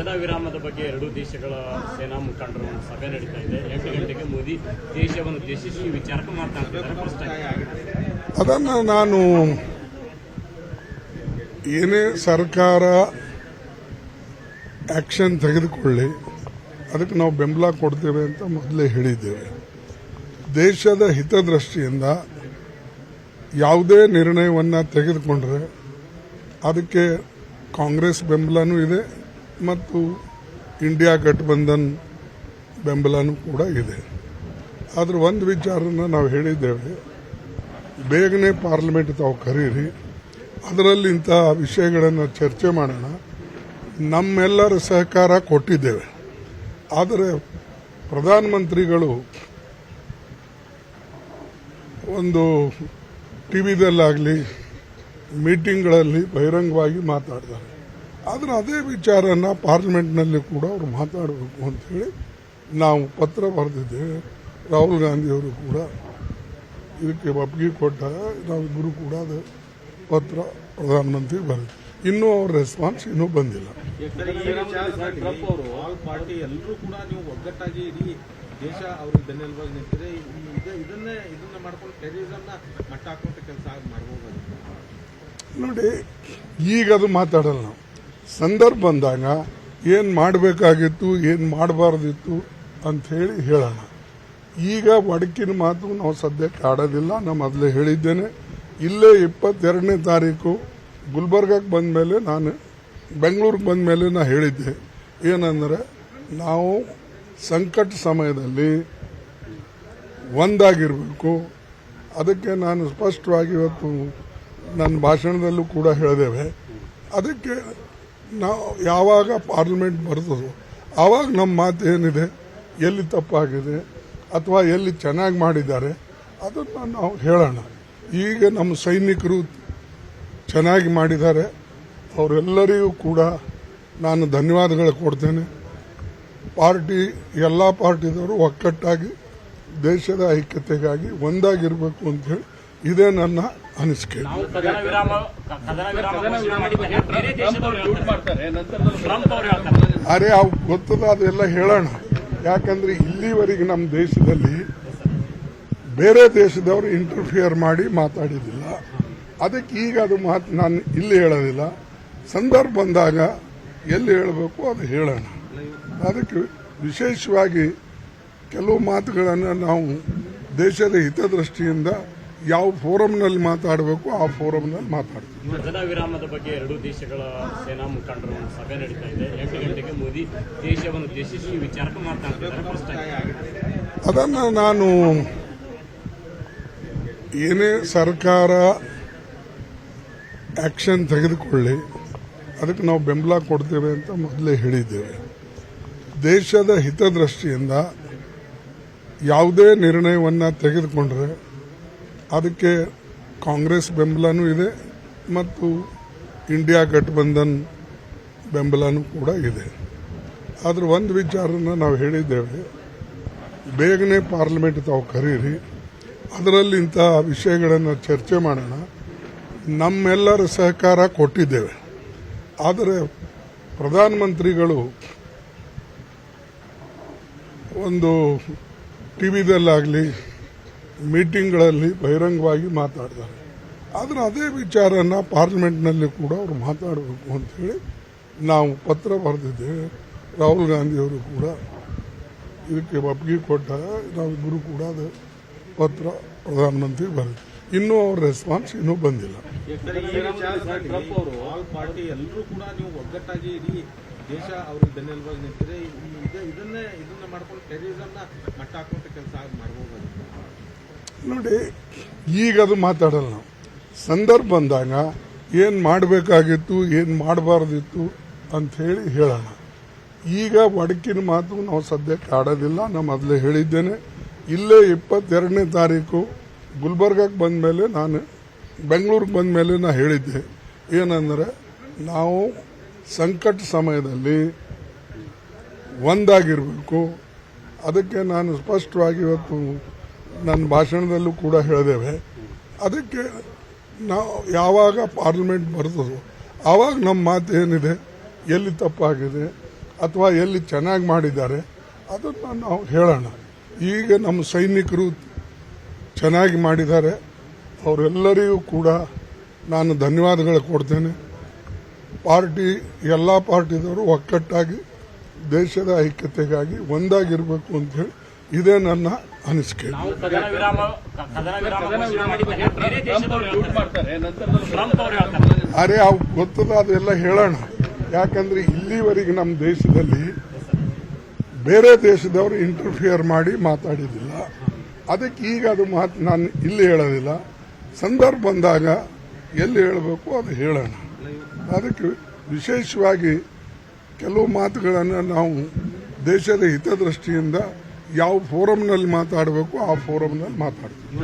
ಕದನ ವಿರಾಮದ ಬಗ್ಗೆ ಎರಡೂ ದೇಶಗಳ ಸೇನಾ ಮುಖಂಡರ ಸಭೆ ನಡೀತಾ ಇದೆ. ಎಂಟು ಗಂಟೆಗೆ ಮೋದಿ ದೇಶವನ್ನು ಉದ್ದೇಶಿಸಿ ವಿಚಾರ ಮಾತನಾಡ್ತಿದ್ದಾರೆ ಅದನ್ನು ನಾನು ಏನೇ ಸರ್ಕಾರ ಆಕ್ಷನ್ ತೆಗೆದುಕೊಳ್ಳಿ, ಅದಕ್ಕೆ ನಾವು ಬೆಂಬಲ ಕೊಡ್ತೇವೆ ಅಂತ ಮೊದಲೇ ಹೇಳಿದ್ದೇವೆ. ದೇಶದ ಹಿತದೃಷ್ಟಿಯಿಂದ ಯಾವುದೇ ನಿರ್ಣಯವನ್ನು ತೆಗೆದುಕೊಂಡ್ರೆ ಅದಕ್ಕೆ ಕಾಂಗ್ರೆಸ್ ಬೆಂಬಲನೂ ಇದೆ ಮತ್ತು ಇಂಡಿಯಾ ಗಠಬಂಧನ್ ಬೆಂಬಲನೂ ಕೂಡ ಇದೆ. ಆದರೆ ಒಂದು ವಿಚಾರನ ನಾವು ಹೇಳಿದ್ದೇವೆ. ಬೇಗನೆ ಪಾರ್ಲಿಮೆಂಟ್ ತಾವು ಕರೀರಿ. ಅದರಲ್ಲಿ ಇಂತಹ ವಿಷಯಗಳನ್ನು ಚರ್ಚೆ ಮಾಡೋಣ. ನಮ್ಮೆಲ್ಲರ ಸಹಕಾರ ಕೊಟ್ಟಿದ್ದೇವೆ. ಆದರೆ ಪ್ರಧಾನಮಂತ್ರಿಗಳು ಒಂದು ಟಿ ವಿದಲ್ಲಾಗಲಿ ಮೀಟಿಂಗ್ಗಳಲ್ಲಿ ಬಹಿರಂಗವಾಗಿ ಮಾತಾಡ್ತಾರೆ. ಆದರೆ ಅದೇ ವಿಚಾರನ ಪಾರ್ಲಿಮೆಂಟ್ನಲ್ಲಿ ಕೂಡ ಅವರು ಮಾತಾಡಬೇಕು ಅಂತೇಳಿ ನಾವು ಪತ್ರ ಬರೆದಿದ್ದೇವೆ ರಾಹುಲ್ ಗಾಂಧಿಯವರು ಕೂಡ ಇದಕ್ಕೆ ಒಪ್ಪಿಗೆ ಕೊಟ್ಟ ನಾವಿಬ್ಬರು ಕೂಡ ಅದು ಪತ್ರ ಪ್ರಧಾನಮಂತ್ರಿ ಬರೆದು ಇನ್ನೂ ಅವ್ರ ರೆಸ್ಪಾನ್ಸ್ ಇನ್ನೂ ಬಂದಿಲ್ಲ. ನೋಡಿ, ಈಗ ಅದು ಮಾತಾಡಲ್ಲ ನಾವು. ಸಂದರ್ಭ ಬಂದಾಗ ಏನು ಮಾಡಬೇಕಾಗಿತ್ತು, ಏನು ಮಾಡಬಾರ್ದಿತ್ತು ಅಂಥೇಳಿ ಹೇಳೋಣ. ಈಗ ಒಡಕಿನ ಮಾತು ನಾವು ಸದ್ಯಕ್ಕೆ ಆಡೋದಿಲ್ಲ ನಾನು ಮೊದಲೇ ಹೇಳಿದ್ದೇನೆ. ಇಲ್ಲೇ ಇಪ್ಪತ್ತೆರಡನೇ ತಾರೀಕು ಗುಲ್ಬರ್ಗಕ್ಕೆ ಬಂದ ಮೇಲೆ ನಾನು ಬೆಂಗಳೂರಿಗೆ ಬಂದ ಮೇಲೆ ನಾನು ಹೇಳಿದ್ದೆ. ಏನಂದರೆ, ನಾವು ಸಂಕಟ ಸಮಯದಲ್ಲಿ ಒಂದಾಗಿರಬೇಕು. ಅದಕ್ಕೆ ನಾನು ಸ್ಪಷ್ಟವಾಗಿ ಇವತ್ತು ನನ್ನ ಭಾಷಣದಲ್ಲೂ ಕೂಡ ಹೇಳಿದ್ದೇವೆ. ಅದಕ್ಕೆ ನಾವು ಯಾವಾಗ ಪಾರ್ಲಿಮೆಂಟ್ ಬರ್ತದೋ, ಆವಾಗ ನಮ್ಮ ಮಾತು ಏನಿದೆ ಎಲ್ಲಿ ತಪ್ಪಾಗಿದೆ, ಅಥವಾ ಎಲ್ಲಿ ಚೆನ್ನಾಗಿ ಮಾಡಿದ್ದಾರೆ, ಅದನ್ನು ನಾವು ಹೇಳೋಣ. ಈಗ ನಮ್ಮ ಸೈನಿಕರು ಚೆನ್ನಾಗಿ ಮಾಡಿದ್ದಾರೆ. ಅವರೆಲ್ಲರಿಗೂ ಕೂಡ ನಾನು ಧನ್ಯವಾದಗಳು ಕೊಡ್ತೇನೆ. ಪಾರ್ಟಿ, ಎಲ್ಲ ಪಾರ್ಟಿದವರು ಒಕ್ಕಟ್ಟಾಗಿ ದೇಶದ ಐಕ್ಯತೆಗಾಗಿ ಒಂದಾಗಿರಬೇಕು ಅಂತ ಹೇಳಿ ಇದೇ ನನ್ನ ಅನಿಸಿಕೆ. ನಾವು ಕದನ ವಿರಾಮ ಕದನ ವಿರಾಮ ಘೋಷಣೆ ಬೇರೆ ದೇಶದವರು ಹೇಳ್ತಾರೆ. ಟ್ರಂಪ್ ಅವರು ಹೇಳ್ತಾರೆ. ಅರೆ ಅವು ಗೊತ್ತದ ಅದೆಲ್ಲ ಹೇಳೋಣ. ಯಾಕಂದ್ರೆ ಇಲ್ಲಿವರೆಗೆ ನಮ್ಮ ದೇಶದಲ್ಲಿ ಬೇರೆ ದೇಶದವರು ಇಂಟರ್ಫಿಯರ್ ಮಾಡಿ ಮಾತಾಡಿದಿಲ್ಲ ಅದಕ್ಕೆ ಈಗ ಅದು ಮಾತು ನಾನು ಇಲ್ಲಿ ಹೇಳೋದಿಲ್ಲ. ಸಂದರ್ಭ ಬಂದಾಗ ಎಲ್ಲಿ ಹೇಳಬೇಕು ಅದು ಹೇಳೋಣ. ಅದಕ್ಕೆ ವಿಶೇಷವಾಗಿ ಕೆಲವು ಮಾತುಗಳನ್ನು ನಾವು ದೇಶದ ಹಿತದೃಷ್ಟಿಯಿಂದ ಯಾವ ಫೋರಂನಲ್ಲಿ ಮಾತಾಡಬೇಕು ಆ ಫೋರಂನಲ್ಲಿ ಮಾತಾಡ್ತೀವಿ. ಕದನ ವಿರಾಮದ ಬಗ್ಗೆ ಎರಡು ದೇಶಗಳ ಸೇನಾ ಮುಖಂಡರ ಒಂದು ಸಭೆ ನಡೀತಾ ಇದೆ. ಎಂಟು ಗಂಟೆಗೆ ಮೋದಿ ದೇಶವನ್ನು ಉದ್ದೇಶಿಸಿ ವಿಚಾರಕ್ಕೆ ಮಾತನಾಡ್ತಿದ್ದಾರೆ. ಅದನ್ನು ನಾನು ಏನೇ ಸರ್ಕಾರ ಆಕ್ಷನ್ ತೆಗೆದುಕೊಳ್ಳಿ ಅದಕ್ಕೆ ನಾವು ಬೆಂಬಲ ಕೊಡ್ತೇವೆ ಅಂತ ಮೊದಲೇ ಹೇಳಿದ್ದೇವೆ. ದೇಶದ ಹಿತದೃಷ್ಟಿಯಿಂದ ಯಾವುದೇ ನಿರ್ಣಯವನ್ನು ತೆಗೆದುಕೊಂಡ್ರೆ ಅದಕ್ಕೆ ಕಾಂಗ್ರೆಸ್ ಬೆಂಬಲನೂ ಇದೆ ಮತ್ತು ಇಂಡಿಯಾ ಗಠಬಂಧನ್ ಬೆಂಬಲನೂ ಕೂಡ ಇದೆ. ಆದರೆ ಒಂದು ವಿಚಾರನ ನಾವು ಹೇಳಿದ್ದೇವೆ. ಬೇಗನೆ ಪಾರ್ಲಿಮೆಂಟ್ ತಾವು ಕರೀರಿ. ಅದರಲ್ಲಿ ಇಂತಹ ವಿಷಯಗಳನ್ನು ಚರ್ಚೆ ಮಾಡೋಣ. ನಮ್ಮೆಲ್ಲರ ಸಹಕಾರ ಕೊಟ್ಟಿದ್ದೇವೆ. ಆದರೆ ಪ್ರಧಾನಮಂತ್ರಿಗಳು ಒಂದು ಟಿ ವಿದಲ್ಲಾಗಲಿ ಮೀಟಿಂಗ್ಗಳಲ್ಲಿ ಬಹಿರಂಗವಾಗಿ ಮಾತಾಡ್ತಾರೆ. ಆದರೆ ಅದೇ ವಿಚಾರನ ಪಾರ್ಲಿಮೆಂಟ್ನಲ್ಲಿ ಕೂಡ ಅವರು ಮಾತಾಡಬೇಕು ಅಂತೇಳಿ ನಾವು ಪತ್ರ ಬರೆದಿದ್ದೇವೆ ರಾಹುಲ್ ಗಾಂಧಿಯವರು ಕೂಡ ಇದಕ್ಕೆ ಒಪ್ಪಿಗೆ ಕೊಟ್ಟ ನಾವಿಬ್ಬರು ಕೂಡ ಅದು ಪತ್ರ ಪ್ರಧಾನಮಂತ್ರಿ ಬರೆದು ಇನ್ನೂ ಅವ್ರ ರೆಸ್ಪಾನ್ಸ್ ಇನ್ನೂ ಬಂದಿಲ್ಲ. ನೋಡಿ, ಈಗ ಅದು ಮಾತಾಡಲ್ಲ ನಾವು. ಸಂದರ್ಭ ಬಂದಾಗ ಏನು ಮಾಡಬೇಕಾಗಿತ್ತು, ಏನು ಮಾಡಬಾರ್ದಿತ್ತು ಅಂಥೇಳಿ ಹೇಳೋಣ. ಈಗ ಒಡಕಿನ ಮಾತು ನಾವು ಸದ್ಯಕ್ಕೆ ಆಡೋದಿಲ್ಲ ನಾನು ಮೊದಲೇ ಹೇಳಿದ್ದೇನೆ. ಇಲ್ಲೇ ಇಪ್ಪತ್ತೆರಡನೇ ತಾರೀಕು ಗುಲ್ಬರ್ಗಕ್ಕೆ ಬಂದ ಮೇಲೆ ನಾನು, ಬೆಂಗಳೂರಿಗೆ ಬಂದ ಮೇಲೆ ನಾನು ಹೇಳಿದ್ದೆ. ಏನಂದರೆ, ನಾವು ಸಂಕಟ ಸಮಯದಲ್ಲಿ ಒಂದಾಗಿರಬೇಕು. ಅದಕ್ಕೆ ನಾನು ಸ್ಪಷ್ಟವಾಗಿ ಇವತ್ತು ನನ್ನ ಭಾಷಣದಲ್ಲೂ ಕೂಡ ಹೇಳಿದ್ದೇವೆ. ಅದಕ್ಕೆ ನಾವು ಯಾವಾಗ ಪಾರ್ಲಿಮೆಂಟ್ ಬರ್ತದೋ, ಆವಾಗ ನಮ್ಮ ಮಾತು ಏನಿದೆ, ಎಲ್ಲಿ ತಪ್ಪಾಗಿದೆ, ಅಥವಾ ಎಲ್ಲಿ ಚೆನ್ನಾಗಿ ಮಾಡಿದ್ದಾರೆ, ಅದನ್ನು ನಾವು ಹೇಳೋಣ. ಈಗ ನಮ್ಮ ಸೈನಿಕರು ಚೆನ್ನಾಗಿ ಮಾಡಿದ್ದಾರೆ. ಅವರೆಲ್ಲರಿಗೂ ಕೂಡ ನಾನು ಧನ್ಯವಾದಗಳು ಕೊಡ್ತೇನೆ. ಪಾರ್ಟಿ, ಎಲ್ಲ ಪಾರ್ಟಿದವರು ಒಕ್ಕಟ್ಟಾಗಿ ದೇಶದ ಐಕ್ಯತೆಗಾಗಿ ಒಂದಾಗಿರಬೇಕು ಅಂತ ಹೇಳಿ ಇದೇ ನನ್ನ ಅನಿಸಿಕೆ. ನಾವು ಕದನ ವಿರಾಮ ಕದನ ವಿರಾಮ ಘೋಷಣೆ ಬೇರೆ ದೇಶದವರು ಹೇಳ್ತಾರೆ. ಟ್ರಂಪ್ ಅವರು ಹೇಳ್ತಾರೆ. ಅರೆ ಅವು ಗೊತ್ತದ ಅದೆಲ್ಲ ಹೇಳೋಣ. ಯಾಕಂದ್ರೆ ಇಲ್ಲಿವರೆಗೆ ನಮ್ಮ ದೇಶದಲ್ಲಿ ಬೇರೆ ದೇಶದವರು ಇಂಟರ್ಫಿಯರ್ ಮಾಡಿ ಮಾತಾಡಿದಿಲ್ಲ ಅದಕ್ಕೆ ಈಗ ಅದು ಮಾತು ನಾನು ಇಲ್ಲಿ ಹೇಳೋದಿಲ್ಲ. ಸಂದರ್ಭ ಬಂದಾಗ ಎಲ್ಲಿ ಹೇಳಬೇಕು ಅದು ಹೇಳೋಣ. ಅದಕ್ಕೆ ವಿಶೇಷವಾಗಿ ಕೆಲವು ಮಾತುಗಳನ್ನು ನಾವು ದೇಶದ ಹಿತದೃಷ್ಟಿಯಿಂದ ಯಾವ ಫೋರಂನಲ್ಲಿ ಮಾತಾಡಬೇಕು ಆ ಫೋರಂನಲ್ಲಿ ಮಾತಾಡ್ತೀವಿ